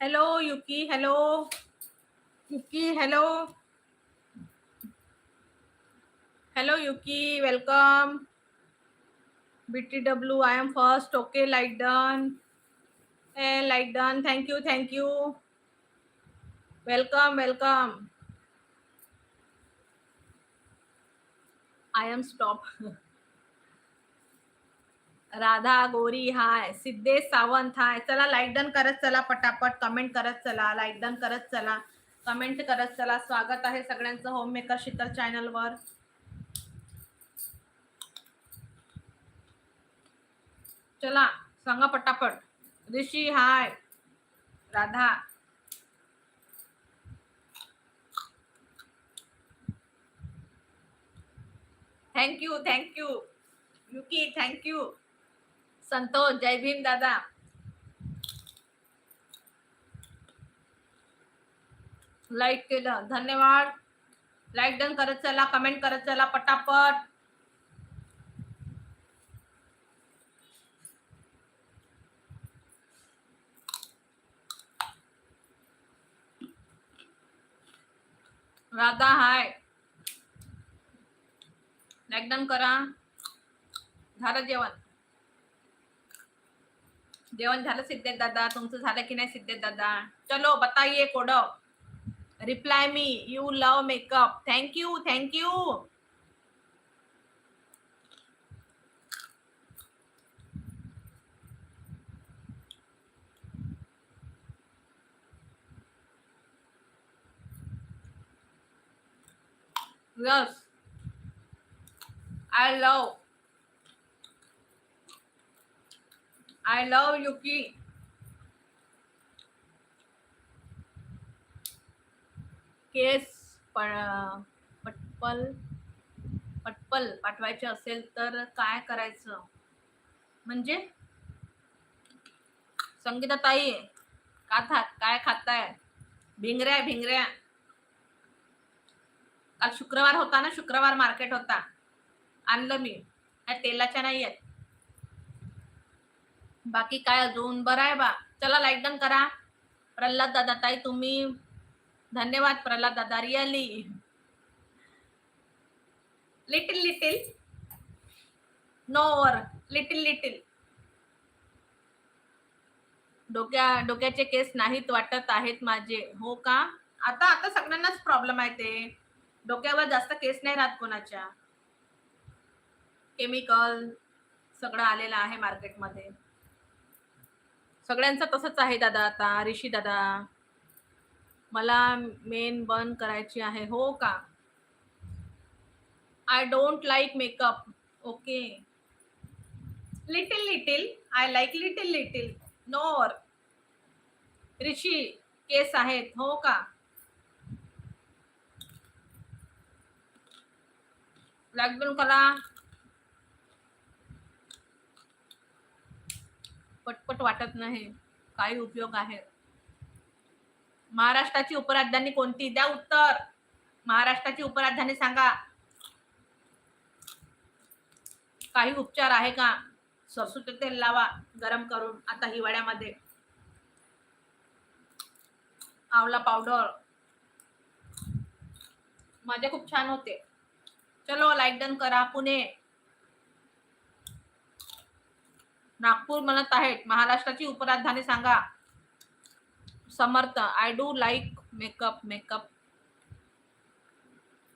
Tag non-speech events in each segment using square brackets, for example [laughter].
Hello, Yuki. Hello. Yuki, hello. Hello, Yuki. Welcome. BTW, I am first. Okay, like done. Eh, and like done. Thank you. Thank you. Welcome. Welcome. I am stopped. [laughs] Radha गोरी हाय सिद्धेश सावंत हाय. चला like done करत चला पटापट comment करत चला like done करत चला comment करत चला. स्वागत आहे सगळ्यांचं होम मेकर शीतल चॅनलवर चला सांगा पटापट. Rishi hi. Radha. Thank you thank you Yuki thank you Santosh Jai Bhim दादा लाईक केलं. धन्यवाद. लाईक डन करत चला कमेंट करत चला पटापट. राधा हाय लाईक डन करा. झालं जेवण. जेवण झालं सिद्धेश दादा झालं की नाही सिद्धेश दादा? चलो, बताइए कोडो. Reply me you love makeup thank you thank you yes I love I love Yuki केस प- पटपल? पटपल पाठवायचे असेल तर काय करायचं? म्हणजे? संगीता ताई का था काय खाताय? भिंगऱ्या भिंगऱ्या. काल शुक्रवार होता ना? शुक्रवार मार्केट होता. आणलं मी. काय तेलाच्या नाही आहेत. बाकी काय अजून? बरं आहे बा. चला लाईक डन करा. प्रल्हाद दादा ताई तुम्ही. धन्यवाद प्रल्हाद दादा. रिअली लिटिल लिटिल नोवर लिटिल लिटिल डोक्या डोक्याचे केस नाहीत वाटत आहेत माझे. हो का? आता आता सगळ्यांनाच प्रॉब्लेम आहे ते. डोक्यावर जास्त केस नाही राहत कोणाच्या. केमिकल सगळं आलेलं आहे मार्केटमध्ये सगळ्यांचं तसंच आहे दादा आता ऋषी दादा. मला मेन बन करायची आहे हो का? I don't like makeup okay little little I like little little नोर ऋषी केस आहेत हो का? लॉकडाऊन करा. पटपट वाटत नाही. काही उपयोग आहे. महाराष्ट्राची उपराजधानी कोणती? द्या उत्तर. महाराष्ट्राची उपराजधानी सांगा. काही उपचार आहे का? सरसूचे तेल लावा गरम करून. आता हिवाळ्यामध्ये. आवला पावडर. माझे खूप छान होते. चलो लाईक डन करा. पुणे. नागपूर म्हणत आहेत महाराष्ट्राची उपराजधानी सांगा. Samarth I do like makeup makeup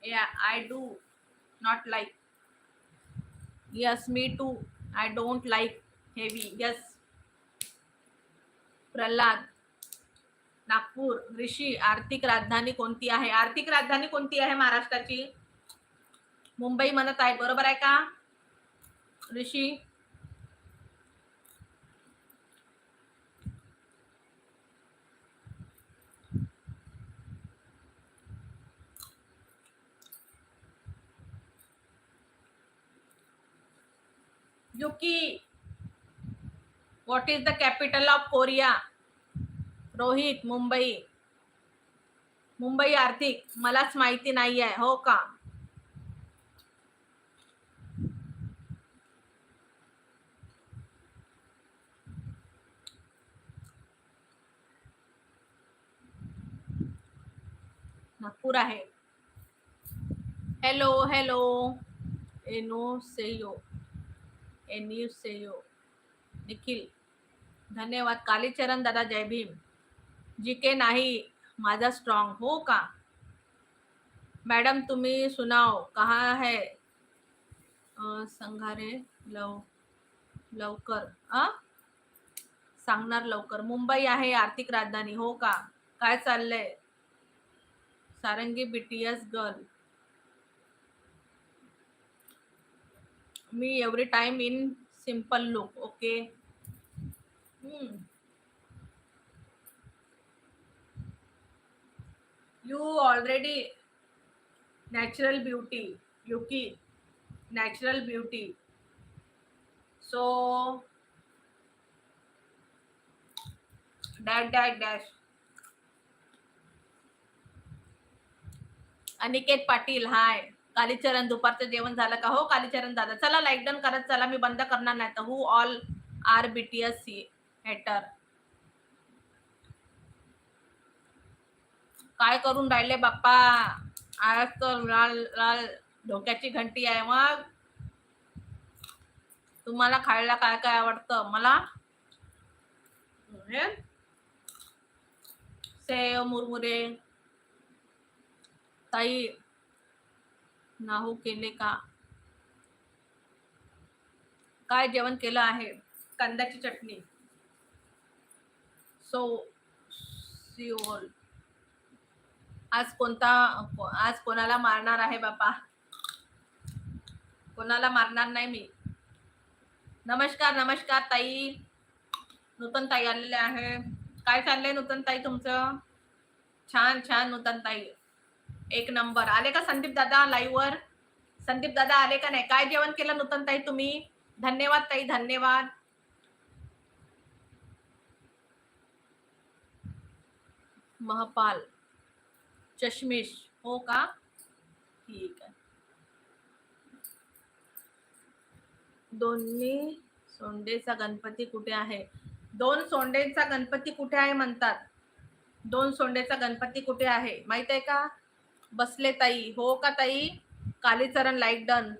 yeah I do not like yes me too I don't like heavy yes Pralhad Nagpur Rishi आर्थिक राजधानी कोणती आहे? आर्थिक राजधानी कोणती आहे महाराष्ट्राची? मुंबई म्हणत आहे. बरोबर आहे का? Rishi? Yuki what is the capital of Korea Rohit Mumbai. Mumbai आर्थिक मलाच माहिती नाही आहे हो का? नागपूर आहे. हॅलो हॅलो एनो सेयो एन्यू सेयो निखिल धन्यवाद. कालीचरण दादा जय भीम. जी के नाही माझा स्ट्रॉंग हो का? मॅडम तुम्ही सुनाव. कहा है? संघारे लव लवकर. आ सांगणार लवकर. मुंबई आहे आर्थिक राजधानी. हो का? काय चाललंय? Sarangi BTS girl me every time in simple look okay you already natural beauty Yuki natural beauty so dash dash dash Aniket Patil hi Kalicharan दुपारचं जेवण झालं का? हो कालीचरण दादा चला लाईक डन करत चला. मी बंद करणार नाही तर who all are BTS see hater काय करून राहिले बाप्पा? आज तर लाल लाल धोक्याची घंटी आहे मग. तुम्हाला खायला काय काय आवडतं? मला? सेव मुरमुरे. ताई नाहू केले का? काय जेवण केलं आहे? कांद्याची चटणी. सो सिओल आज कोणता आज कोणाला मारणार आहे बापा? कोणाला मारणार नाही मी? नमस्कार नमस्कार ताई. नूतन ताई आलेले आहे. काय चाललंय नूतन ताई तुमचं? छान छान नूतन ताई. एक नंबर. आले का संदीप दादा लाईव्ह वर? संदीप दादा आले का नाही? काय जेवण केलं नूतन ताई तुम्ही? धन्यवाद ताई धन्यवाद. महपाल चष्मिश हो का? ठीक आहे. दोन्ही सोंडेचा गणपती कुठे आहे? दोन सोंडेचा गणपती कुठे आहे म्हणतात? दोन सोंडेचा गणपती कुठे आहे? माहीत आहे का? बसले ताई. हो का ताई? कालीचरण लाईक डन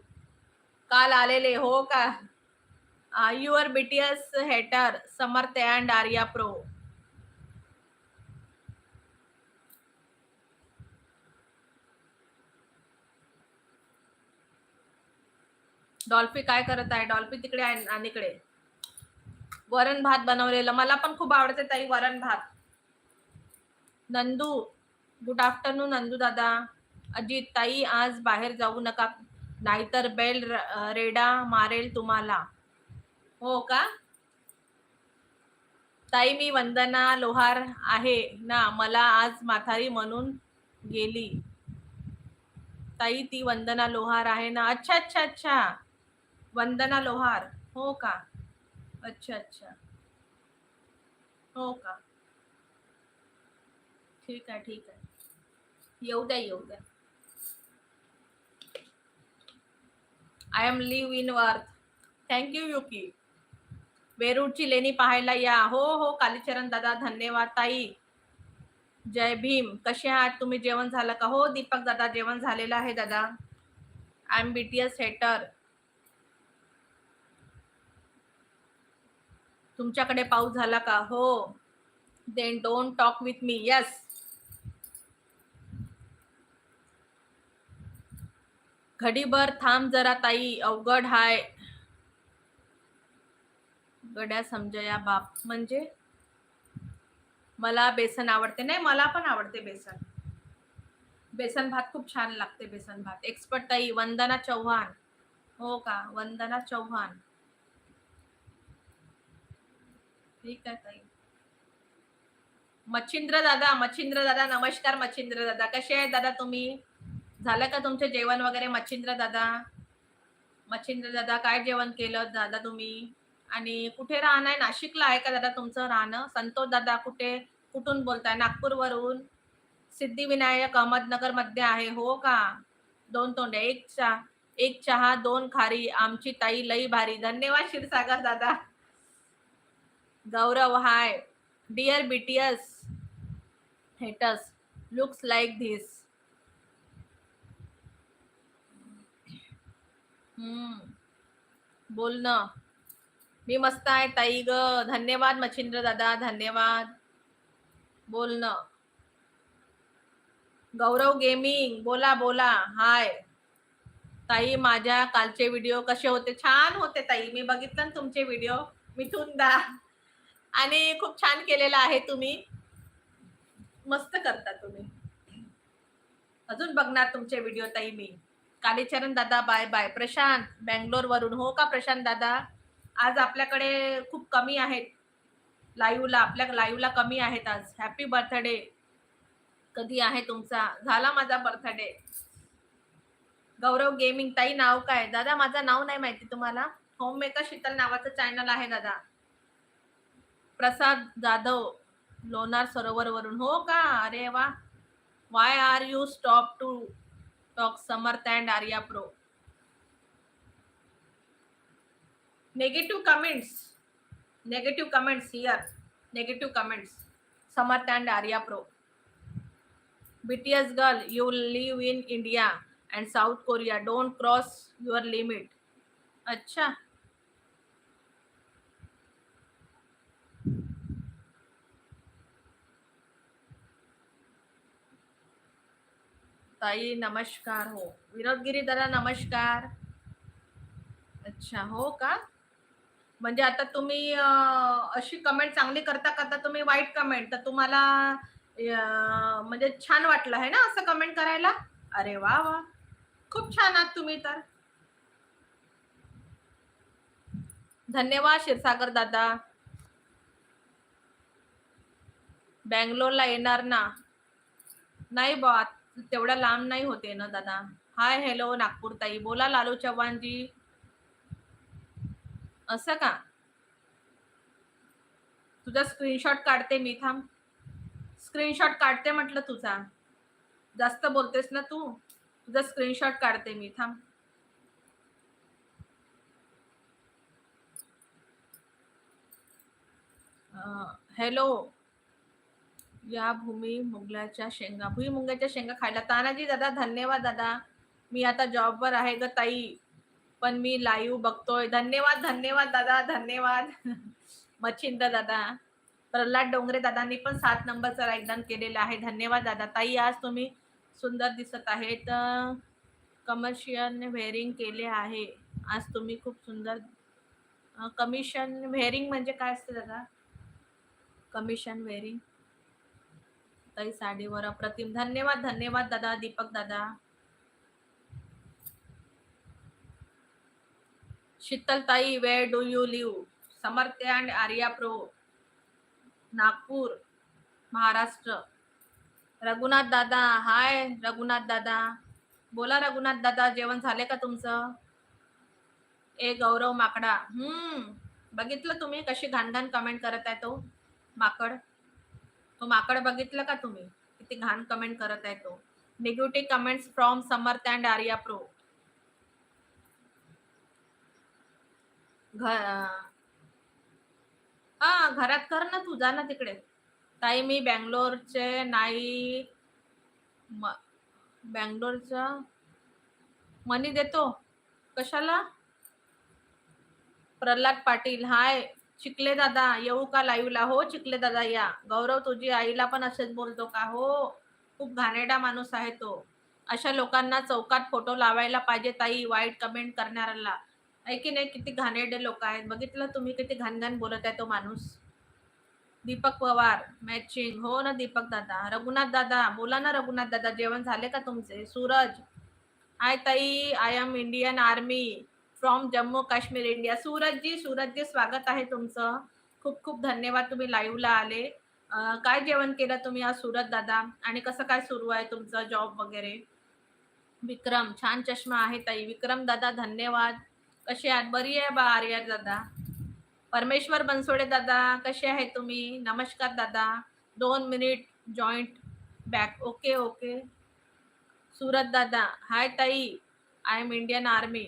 काल आलेले हो का? Your BTS hater Samarth and Arya pro डॉल्फी काय करत आहे? डॉल्फी तिकडे आहे आणि इकडे वरण भात बनवलेलं. मला पण खूप आवडते ताई वरण भात. नंदू गुड आफ्टरनून नंदू दादा अजित ताई आज बाहेर जाऊ नका नाहीतर बेल रेडा मारेल तुम्हाला हो का ताई मी वंदना लोहार आहे ना मला आज माथारी म्हणून गेली ताई ती वंदना लोहार आहे ना अच्छा अच्छा अच्छा वंदना लोहार हो का अच्छा अच्छा हो का ठीक आहे ठीक आहे येऊ द्या येऊ द्या. I am live in worth thank you Yuki वेरूळची लेणी पाहायला या. हो हो कालीचरण दादा धन्यवाद ताई. जय भीम. कसे आहात? तुम्ही जेवण झालं का? हो दीपक दादा जेवण झालेलं आहे दादा. आय एम एस हेटर तुमच्याकडे पाऊस झाला का? हो. Then don't talk with me yes घडीभर थांब जरा ताई अवघड हाय. गड्या समजया बाप म्हणजे? मला बेसन आवडते. नाही मला पण आवडते बेसन. बेसन भात खूप छान लागते बेसन भात. एक्सपर्ट ताई वंदना चव्हाण. हो का? वंदना चव्हाण. ठीक आहे ताई. मच्छिंद्र दादा मच्छिंद्र दादा नमस्कार मच्छिंद्र दादा. कसे आहे दादा तुम्ही? झालं का तुमचे जेवण वगैरे मच्छिंद्र दादा? मच्छिंद्र दादा काय जेवण केलं दादा तुम्ही? आणि कुठे राहणं आहे नाशिकला आहे का दादा तुमचं राहणं? संतोष दादा कुठे? कुठून बोलताय? नागपूरवरून? सिद्धिविनायक अहमदनगरमध्ये आहे हो का? दोन तोंडे एक चहा एक चहा दोन खारी आमची ताई लई भारी. धन्यवाद क्षीरसागर दादा. Gaurav hi. Dear BTS hates looks like this hmm. बोल ना. मी मस्त आहे ताई ग. धन्यवाद मच्छिंद्र दादा धन्यवाद. बोल ना. गौरव गेमिंग बोला बोला. हाय. ताई माझ्या कालचे व्हिडिओ कसे होते? छान होते ताई. मी बघितलं ना तुमचे व्हिडिओ. मिथून दा. आणि खूप छान केलेला आहे तुम्ही. मस्त करता तुम्ही. अजून बघणार तुमचे व्हिडिओ ताई मी. कालीचरण दादा बाय बाय प्रशांत बँगलोर वरून हो का प्रशांत दादा? आज आपल्याकडे खूप कमी आहेत. लाईव्हला आपल्या लाईव्हला कमी आहेत आज. हॅपी बर्थडे कधी आहे तुमचा? झाला माझा बर्थडे गौरव गेमिंग ताई नाव काय? दादा माझं नाव नाही माहिती तुम्हाला. होम मेकर शीतल नावाचं चॅनल आहे दादा. प्रसाद जाधव लोणार सरोवर वरून हो का? अरे वा. Why are you stop to talk Samarth and Arya pro. Negative comments negative comments here negative comments Samarth and Arya pro. BTS girl, you live in India and South Korea. Don't cross your limit. अच्छा. ताई नमस्कार हो. विनोदगिरी दादा नमस्कार. अच्छा हो का? म्हणजे आता तुम्ही अशी कमेंट चांगली करता करता तुम्ही वाईट कमेंट तर तुम्हाला म्हणजे छान वाटलं आहे ना असं कमेंट करायला? अरे वा वा. खूप छान आहात तुम्ही तर. धन्यवाद क्षीरसागर दादा. बँगलोरला येणार ना? नाही बा तेवढ्या लांब नाही होते ना दादा. हाय हॅलो नागपूर ताई बोला लालू चव्हाणजी. असं का? तुझा स्क्रीनशॉट काढते मी थांब. स्क्रीनशॉट काढते म्हटलं तुझा. जास्त बोलतेस ना तू. तुझा स्क्रीनशॉट काढते मी थांब. हॅलो या भूमी मुगलाच्या शेंगा. भुईमुगाच्या शेंगा खायला. तानाजी दादा धन्यवाद दादा. मी आता जॉबवर आहे ग ताई. पण मी लाईव्ह बघतोय. धन्यवाद धन्यवाद दादा धन्यवाद. [laughs] मच्छिंद दादा. प्रल्हाद डोंगरे दादांनी पण सात नंबरचा लाईकदान केलेला आहे. धन्यवाद दादा. ताई आज तुम्ही सुंदर दिसत आहेत. कमर्शियल वेअरिंग केले आहे. आज तुम्ही खूप सुंदर कमिशन वेअरिंग म्हणजे काय असतं दादा? कमिशन वेअरिंग ताई साडीवर अप्रतिम. धन्यवाद धन्यवाद दादा दीपक दादा. शीतल ताई where do you live Samarth and Arya pro Nagpur Maharashtra. Raghunath दादा हाय रघुनाथ दादा. बोला रघुनाथ दादा जेवण झाले का तुमचं? ए गौरव माकडा. हम्म बघितलं तुम्ही कशी घाण घाण कमेंट करत आहे तो माकड. तो माकड बघितलं का तुम्ही? किती घाण कमेंट करत आहे तो. Negative comments from Samarth and Arya pro हा घरात कर ना तू जा ना तिकडे. ताई मी बँगलोरचे नाही. बँगलोरचा मनी देतो. कशाला? प्रल्हाद पाटील हाय. चिकले दादा येऊ का लाईव्हला? हो चिकले दादा या. गौरव तुझी आईला पण असेच बोलतो का? हो खूप घाणेरडा माणूस आहे तो. अशा लोकांना चौकात फोटो लावायला पाहिजे ताई वाईट कमेंट करणाऱ्याला. आहे की नाही? किती घाणेरडे लोक आहेत. बघितलं तुम्ही किती घाणघाण बोलत आहे तो माणूस. दीपक पवार मॅचिंग हो ना दीपक दादा. रघुनाथ दादा बोला ना रघुनाथ दादा जेवण झाले का तुमचे? सूरज. हाय ताई. I am Indian army from Jammu Kashmir India. Suraj ji Suraj ji स्वागत आहे तुमचं. खूप खूप धन्यवाद तुम्ही लाईव्हला आले. काय जेवण केलं तुम्ही आज सूरज दादा? आणि कसं काय सुरू आहे तुमचं जॉब वगैरे? विक्रम छान चष्मा आहे ताई. विक्रम दादा धन्यवाद. कसे आहात? बरी आहे बा आर्या दादा? परमेश्वर बनसोडे दादा कसे आहे तुम्ही? नमस्कार दादा. दोन minute joint back okay okay Surat दादा हाय ताई. आय एम इंडियन आर्मी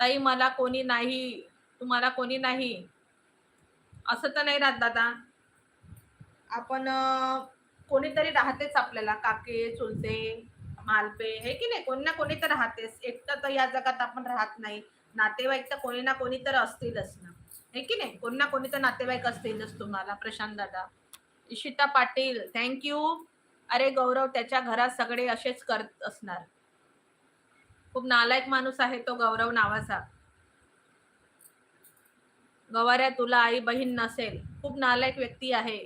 ताई मला कोणी नाही. तुम्हाला कोणी नाही. असं तर नाही राहत दादा. आपण कोणीतरी राहतेच आपल्याला. काके चुलते मालपे हे की नाही? कोणी ना कोणी तर राहतेच. एकटं तर या जगात आपण राहत नाही. नातेवाईक तर कोणी ना कोणी तर असतीलच ना. हे की नाही? कोणी ना कोणी तर नातेवाईक असतीलच तुम्हाला. प्रशांत दादा. इशिता पाटील थँक्यू अरे गौरव त्याच्या घरात सगळे असेच करत असणार. खूप नालायक माणूस आहे तो गौरव नावाचा. गवाऱ्या तुला आई बहीण नसेल खूप नालायक व्यक्ती आहे.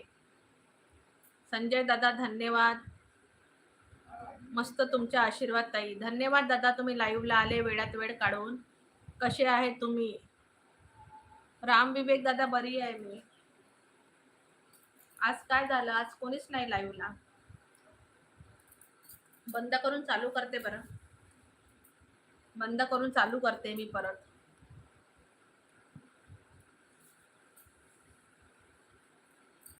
संजय दादा धन्यवाद. मस्त तुमच्या आशीर्वाद ताई. धन्यवाद दादा तुम्ही लाईव्हला आले वेळात वेळ काढून. कसे आहे तुम्ही? राम विवेक दादा बरी आहे मी. आज काय झालं? आज कोणीच नाही लाईव्हला बंद करून चालू करते बरं. बंद करून चालू करते मी परत.